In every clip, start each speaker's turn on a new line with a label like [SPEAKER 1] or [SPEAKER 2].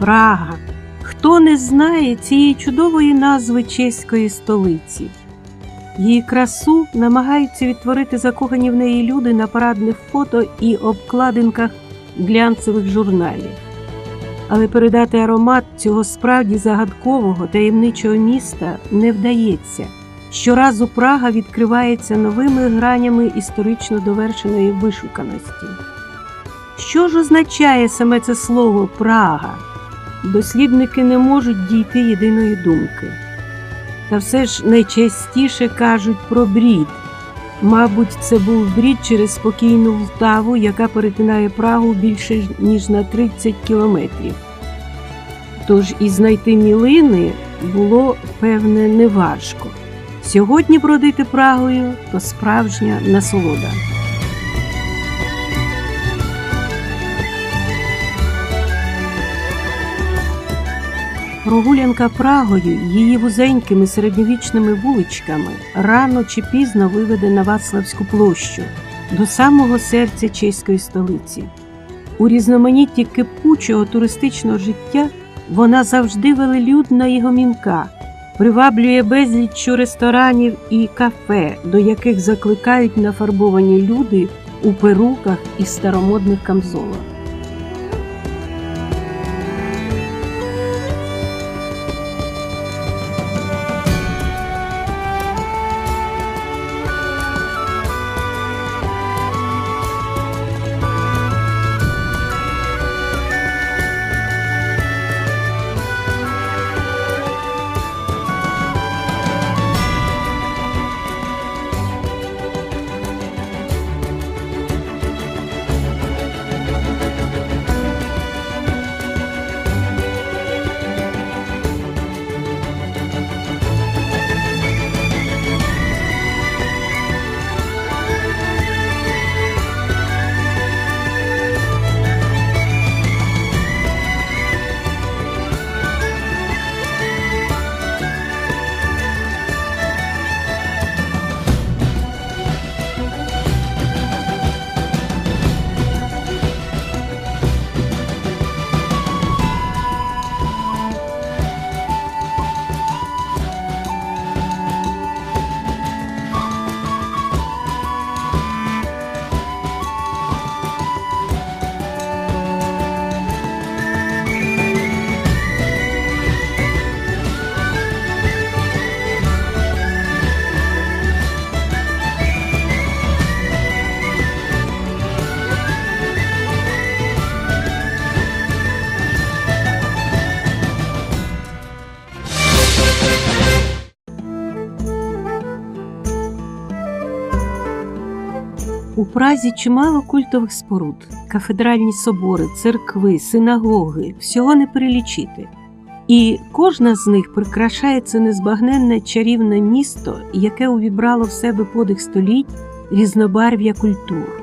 [SPEAKER 1] Прага. Хто не знає цієї чудової назви чеської столиці? Її красу намагаються відтворити закохані в неї люди на парадних фото і обкладинках глянцевих журналів. Але передати аромат цього справді загадкового таємничого міста не вдається. Щоразу Прага відкривається новими гранями історично довершеної вишуканості. Що ж означає саме це слово Прага? Дослідники не можуть дійти єдиної думки. Та все ж найчастіше кажуть про брід. Мабуть, це був брід через спокійну Влтаву, яка перетинає Прагу більше ніж на 30 кілометрів. Тож і знайти мілини було, певне, неважко. Сьогодні бродити Прагою то справжня насолода. Прогулянка Прагою, її вузенькими середньовічними вуличками рано чи пізно виведе на Вацлавську площу до самого серця чеської столиці. У різноманітті кипучого туристичного життя вона завжди велелюдна і гомінка, приваблює безліччю ресторанів і кафе, до яких закликають нафарбовані люди у перуках і старомодних камзолах. Празі чимало культових споруд, кафедральні собори, церкви, синагоги, всього не перелічити. І кожна з них прикрашає це незбагненне чарівне місто, яке увібрало в себе подих століть різнобарв'я культур.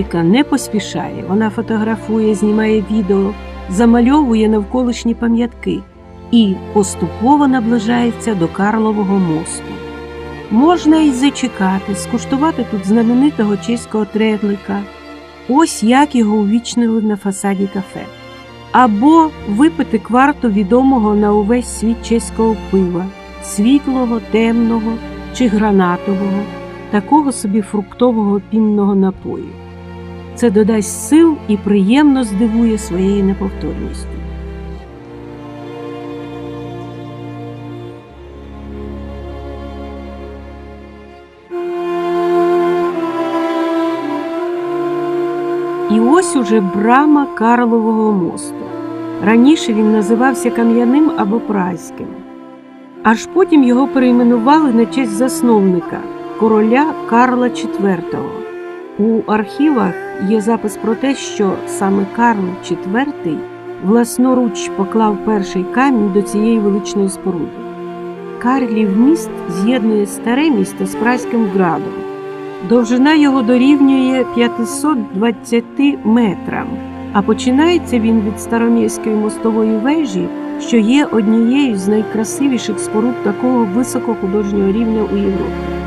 [SPEAKER 1] Публіка не поспішає. Вона фотографує, знімає відео, замальовує навколишні пам'ятки і поступово наближається до Карлового мосту. Можна й зачекати, скуштувати тут знаменитого чеського тредлика. Ось як його увічнили на фасаді кафе. Або випити кварту відомого на увесь світ чеського пива, світлого, темного чи гранатового, такого собі фруктового пінного напою. Це додасть сил і приємно здивує своєю неповторністю. І ось уже брама Карлового мосту. Раніше він називався Кам'яним або Празьким. Аж потім його перейменували на честь засновника короля Карла IV. У архівах є запис про те, що саме Карл IV власноруч поклав перший камінь до цієї величної споруди. Карлів міст з'єднує старе місто з Празьким градом. Довжина його дорівнює 520 метрам, а починається він від Староміської мостової вежі, що є однією з найкрасивіших споруд такого високохудожнього рівня у Європі.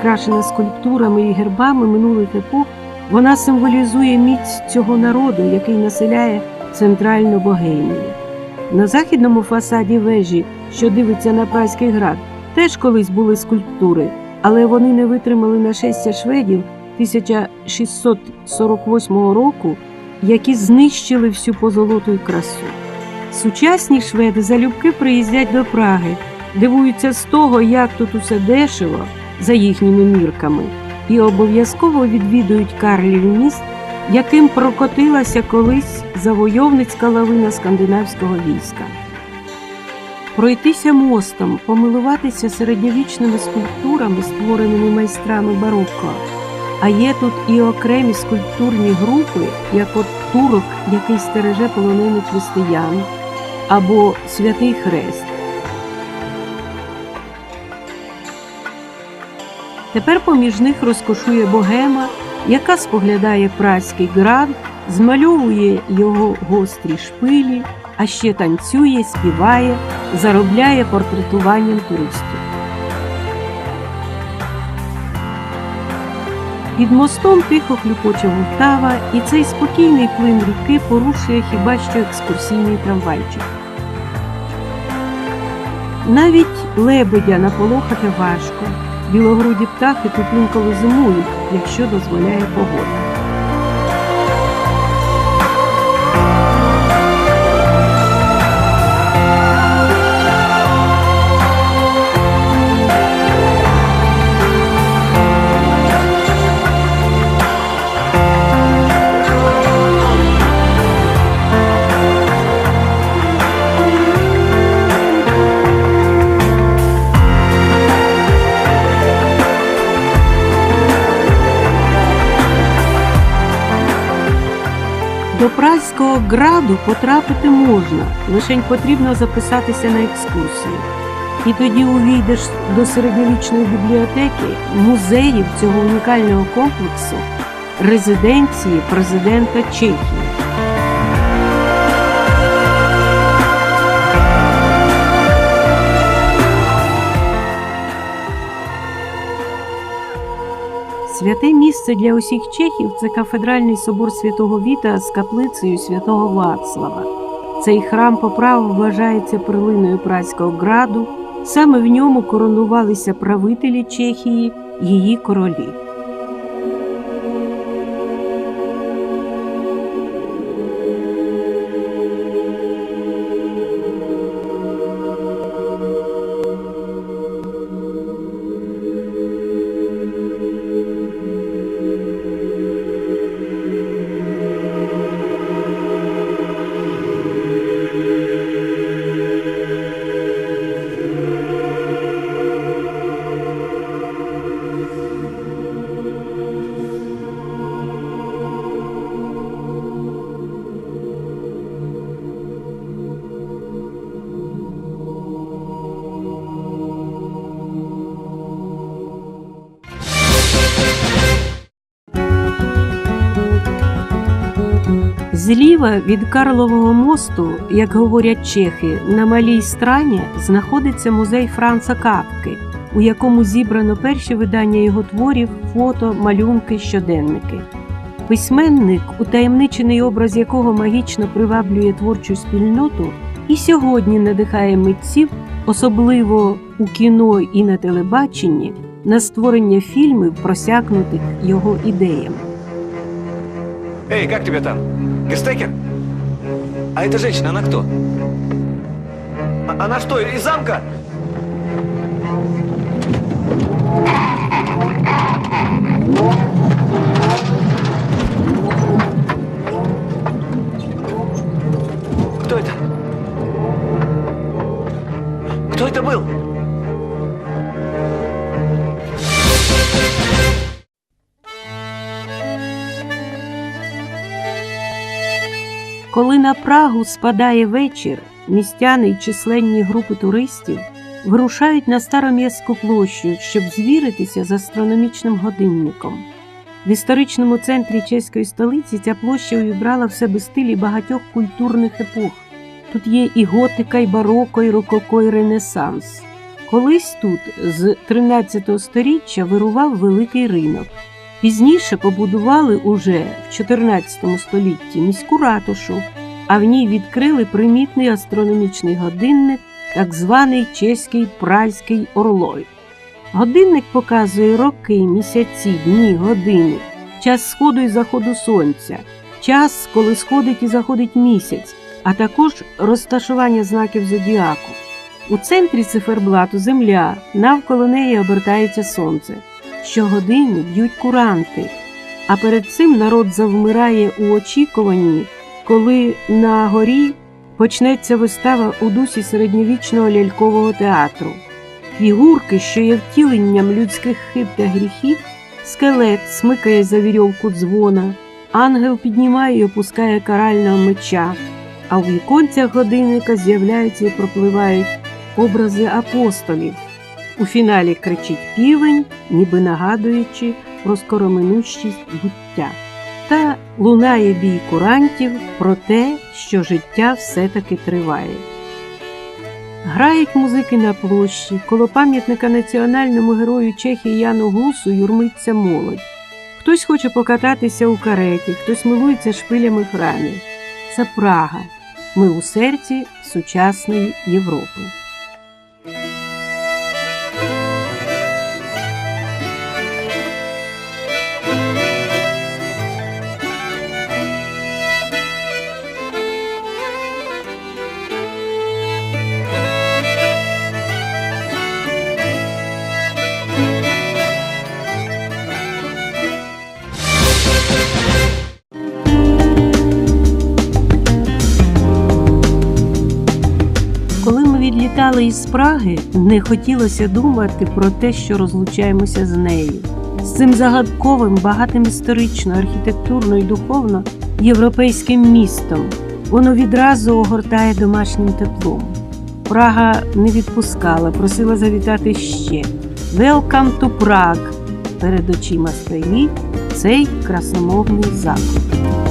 [SPEAKER 1] Прикрашена скульптурами і гербами минулих епох, вона символізує міць цього народу, який населяє центральну Богемію. На західному фасаді вежі, що дивиться на Празький град, теж колись були скульптури, але вони не витримали нашестя шведів 1648 року, які знищили всю позолоту й красу. Сучасні шведи залюбки приїздять до Праги, дивуються з того, як тут усе дешево за їхніми мірками, і обов'язково відвідують Карлів міст, яким прокотилася колись завойовницька лавина скандинавського війська. Пройтися мостом, помилуватися середньовічними скульптурами, створеними майстрами барокко. А є тут і окремі скульптурні групи, як от турок, який стереже полонених християн, або Святий Хрест. Тепер поміж них розкошує богема, яка споглядає Празький град, змальовує його гострі шпилі, а ще танцює, співає, заробляє портретуванням туристів. Під мостом тихо хлюпоче Вултава, і цей спокійний плин ріки порушує хіба що екскурсійний трамвайчик. Навіть лебедя наполохати важко. Білогруді птахи тут інколи зимують, якщо дозволяє погода. Граду потрапити можна, лише потрібно записатися на екскурсію. І тоді увійдеш до середньовічної бібліотеки, музеїв цього унікального комплексу, резиденції президента Чехії. Святе місце для усіх чехів це кафедральний собор святого Віта з каплицею святого Вацлава. Цей храм по праву вважається перлиною Празького граду. Саме в ньому коронувалися правителі Чехії, її королі. Зліва від Карлового мосту, як говорять чехи, на малій страні знаходиться музей Франца Капки, у якому зібрано перші видання його творів, фото, малюнки, щоденники. Письменник, утаємничений образ якого магічно приваблює творчу спільноту, і сьогодні надихає митців, особливо у кіно і на телебаченні, на створення фільмів, просякнутих його ідеями.
[SPEAKER 2] Эй, как тебя там? Гестекер? А эта женщина, она кто? А- Она что, из замка? Кто это? Кто это был?
[SPEAKER 1] Коли на Прагу спадає вечір, містяни й численні групи туристів вирушають на Старом'яську площу, щоб звіритися з астрономічним годинником. В історичному центрі чеської столиці ця площа увібрала в себе стилі багатьох культурних епох. Тут є і готика, і бароко, і рококо, і ренесанс. Колись тут з 13 століття вирував великий ринок. Пізніше побудували уже в 14 столітті міську ратушу, а в ній відкрили примітний астрономічний годинник, так званий чеський пральський орлой. Годинник показує роки, місяці, дні, години, час сходу і заходу сонця, час, коли сходить і заходить місяць, а також розташування знаків зодіаку. У центрі циферблату земля, навколо неї обертається сонце. Щогодини б'ють куранти, а перед цим народ завмирає у очікуванні, коли на горі почнеться вистава у дусі середньовічного лялькового театру. Фігурки, що є втіленням людських хиб та гріхів, скелет смикає за вірьовку дзвона, ангел піднімає і опускає карального меча, а у віконцях годинника з'являються і пропливають образи апостолів. У фіналі кричить півень, ніби нагадуючи про скороминущість буття. Та лунає бій курантів про те, що життя все-таки триває. Грають музики на площі, коло пам'ятника національному герою Чехії Яну Гусу юрмиться молодь. Хтось хоче покататися у кареті, хтось милується шпилями храмів. Це Прага. Ми у серці сучасної Європи. Ми відлітали із Праги, не хотілося думати про те, що розлучаємося з нею. З цим загадковим, багатим історично, архітектурно і духовно європейським містом. Воно відразу огортає домашнім теплом. Прага не відпускала, просила завітати ще. Welcome to Prague! Перед очима стоїть цей красномовний заклад.